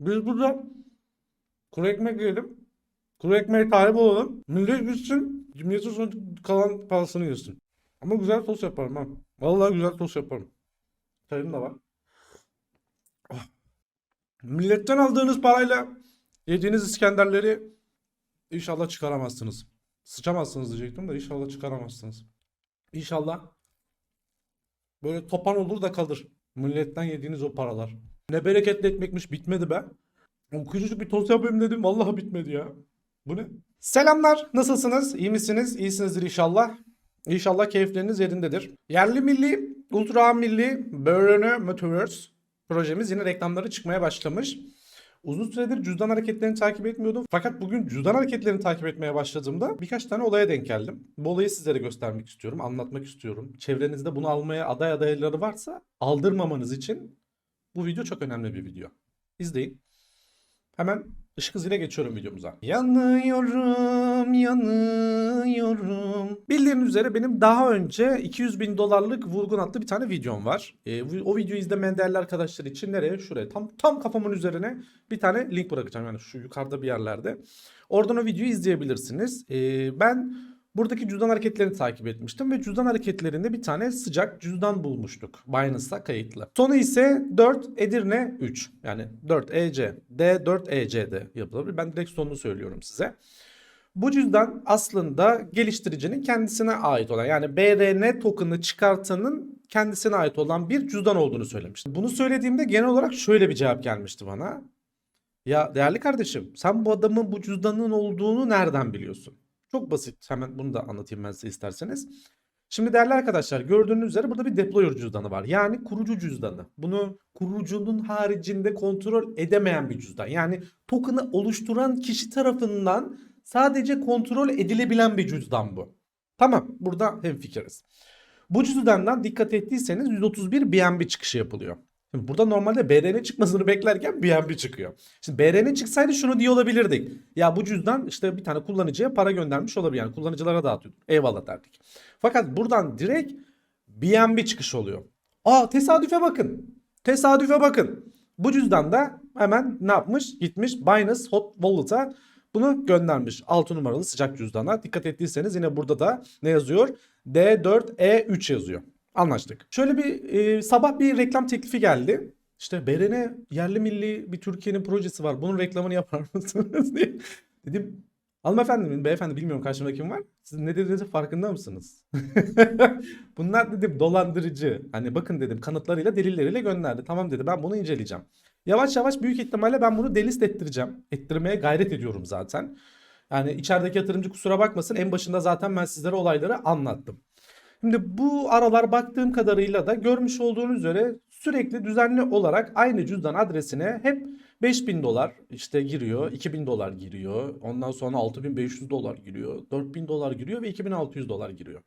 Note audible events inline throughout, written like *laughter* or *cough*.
Biz burada kuru ekmek yiyelim. Kuru ekmeğe talip olalım. Millet gitsin. Cimriyetin sonra kalan parasını yesin. Ama güzel tost yaparım ha. Vallahi güzel tost yaparım. Çayım da var. Ah. Milletten aldığınız parayla yediğiniz İskenderleri inşallah çıkaramazsınız. Sıçamazsınız diyecektim de inşallah çıkaramazsınız. İnşallah böyle topan olur da kalır. Milletten yediğiniz o paralar. Ne bereketli ekmekmiş bitmedi be. O küçücük bir tost yapayım dedim. Vallahi bitmedi ya. Bu ne? Selamlar. Nasılsınız? İyi misiniz? İyisinizdir inşallah. İnşallah keyifleriniz yerindedir. Yerli milli, ultra milli, Burner Metaverse projemiz yine reklamları çıkmaya başlamış. Uzun süredir cüzdan hareketlerini takip etmiyordum. Fakat bugün cüzdan hareketlerini takip etmeye başladığımda birkaç tane olaya denk geldim. Bu olayı sizlere göstermek istiyorum, anlatmak istiyorum. Çevrenizde bunu almaya aday adayları varsa aldırmamanız için bu video çok önemli bir video. İzleyin. Hemen ışık hızıyla geçiyorum videomuza. Yanıyorum, yanıyorum. Bildiğiniz üzere benim daha önce 200 bin dolarlık vurgun adlı bir tane videom var. Ee, o videoyu izlemeyen değerli arkadaşlar için nereye? Şuraya. Tam tam kafamın üzerine bir tane link bırakacağım. Yani şu yukarıda bir yerlerde. Oradan o videoyu izleyebilirsiniz. Ee, ben buradaki cüzdan hareketlerini takip etmiştim ve cüzdan hareketlerinde bir tane sıcak cüzdan bulmuştuk. Binance'da kayıtlı. Sonu ise 4 Edirne 3. Yani 4 EC. D 4 EC'de yapılabilir. Ben direkt sonunu söylüyorum size. Bu cüzdan aslında geliştiricinin kendisine ait olan yani BRN token'ı çıkartanın kendisine ait olan bir cüzdan olduğunu söylemiştim. Bunu söylediğimde genel olarak şöyle bir cevap gelmişti bana. Ya değerli kardeşim sen bu adamın bu cüzdanın olduğunu nereden biliyorsun? Çok basit. Hemen bunu da anlatayım ben size isterseniz. Şimdi değerli arkadaşlar gördüğünüz üzere burada bir deployer cüzdanı var. Yani kurucu cüzdanı. Bunu kurucunun haricinde kontrol edemeyen bir cüzdan. Yani token'ı oluşturan kişi tarafından sadece kontrol edilebilen bir cüzdan bu. Tamam burada hemfikiriz. Bu cüzdandan dikkat ettiyseniz 131 BNB çıkışı yapılıyor. Şimdi burada normalde BRN çıkmasını beklerken BNB çıkıyor. Şimdi BRN çıksaydı şunu diye olabilirdik. Ya bu cüzdan işte bir tane kullanıcıya para göndermiş olabilir. Yani kullanıcılara dağıtıyor. Eyvallah derdik. Fakat buradan direkt BNB çıkışı oluyor. Aa tesadüfe bakın. Tesadüfe bakın. Bu cüzdan da hemen ne yapmış? Gitmiş Binance Hot Wallet'a bunu göndermiş. 6 numaralı sıcak cüzdana. Dikkat ettiyseniz yine burada da ne yazıyor? D4E3 yazıyor. Anlaştık. Şöyle bir e, sabah bir reklam teklifi geldi. İşte BRN yerli milli bir Türkiye'nin projesi var. Bunun reklamını yapar *laughs* mısınız diye. Dedim hanımefendi beyefendi bilmiyorum karşımda kim var. Siz ne dediğinizin farkında mısınız? *laughs* Bunlar dedim dolandırıcı. Hani bakın dedim kanıtlarıyla delilleriyle gönderdi. Tamam dedi ben bunu inceleyeceğim. Yavaş yavaş büyük ihtimalle ben bunu delist ettireceğim. Ettirmeye gayret ediyorum zaten. Yani içerideki yatırımcı kusura bakmasın en başında zaten ben sizlere olayları anlattım. Şimdi bu aralar baktığım kadarıyla da görmüş olduğunuz üzere sürekli düzenli olarak aynı cüzdan adresine hep 5000 dolar işte giriyor, 2000 dolar giriyor, ondan sonra 6500 dolar giriyor, 4000 dolar giriyor ve 2600 dolar giriyor.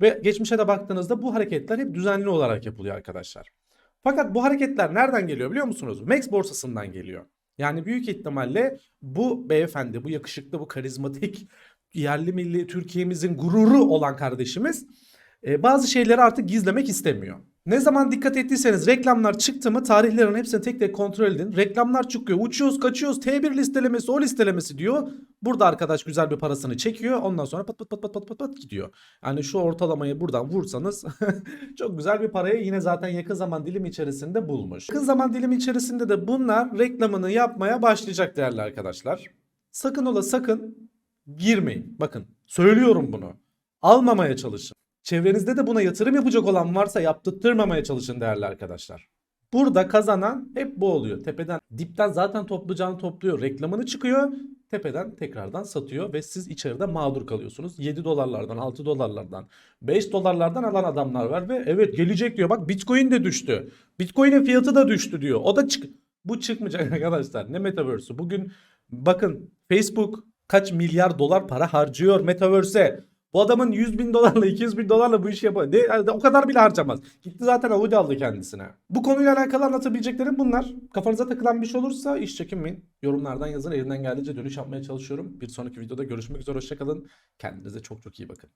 Ve geçmişe de baktığınızda bu hareketler hep düzenli olarak yapılıyor arkadaşlar. Fakat bu hareketler nereden geliyor biliyor musunuz? Max borsasından geliyor. Yani büyük ihtimalle bu beyefendi, bu yakışıklı, bu karizmatik yerli milli Türkiye'mizin gururu olan kardeşimiz e, bazı şeyleri artık gizlemek istemiyor. Ne zaman dikkat ettiyseniz reklamlar çıktı mı tarihlerin hepsini tek tek kontrol edin. Reklamlar çıkıyor. Uçuyoruz kaçıyoruz T1 listelemesi o listelemesi diyor. Burada arkadaş güzel bir parasını çekiyor. Ondan sonra pat pat pat pat pat pat pat gidiyor. Yani şu ortalamayı buradan vursanız *laughs* çok güzel bir parayı yine zaten yakın zaman dilimi içerisinde bulmuş. Yakın zaman dilimi içerisinde de bunlar reklamını yapmaya başlayacak değerli arkadaşlar. Sakın ola sakın girmeyin. Bakın söylüyorum bunu. Almamaya çalışın. Çevrenizde de buna yatırım yapacak olan varsa yaptırtmamaya çalışın değerli arkadaşlar. Burada kazanan hep bu oluyor. Tepeden dipten zaten toplayacağını topluyor. Reklamını çıkıyor. Tepeden tekrardan satıyor ve siz içeride mağdur kalıyorsunuz. 7 dolarlardan, 6 dolarlardan, 5 dolarlardan alan adamlar var ve evet gelecek diyor. Bak Bitcoin de düştü. Bitcoin'in fiyatı da düştü diyor. O da çık bu çıkmayacak *laughs* arkadaşlar. Ne metaverse'ü? Bugün bakın Facebook kaç milyar dolar para harcıyor metaverse'e. Bu adamın 100 bin dolarla 200 bin dolarla bu işi yapar. Yani o kadar bile harcamaz. Gitti zaten Audi aldı kendisine. Bu konuyla alakalı anlatabileceklerim bunlar. Kafanıza takılan bir şey olursa iş çekinmeyin. Yorumlardan yazın. Elimden geldiğince dönüş yapmaya çalışıyorum. Bir sonraki videoda görüşmek üzere. Hoşçakalın. Kendinize çok çok iyi bakın.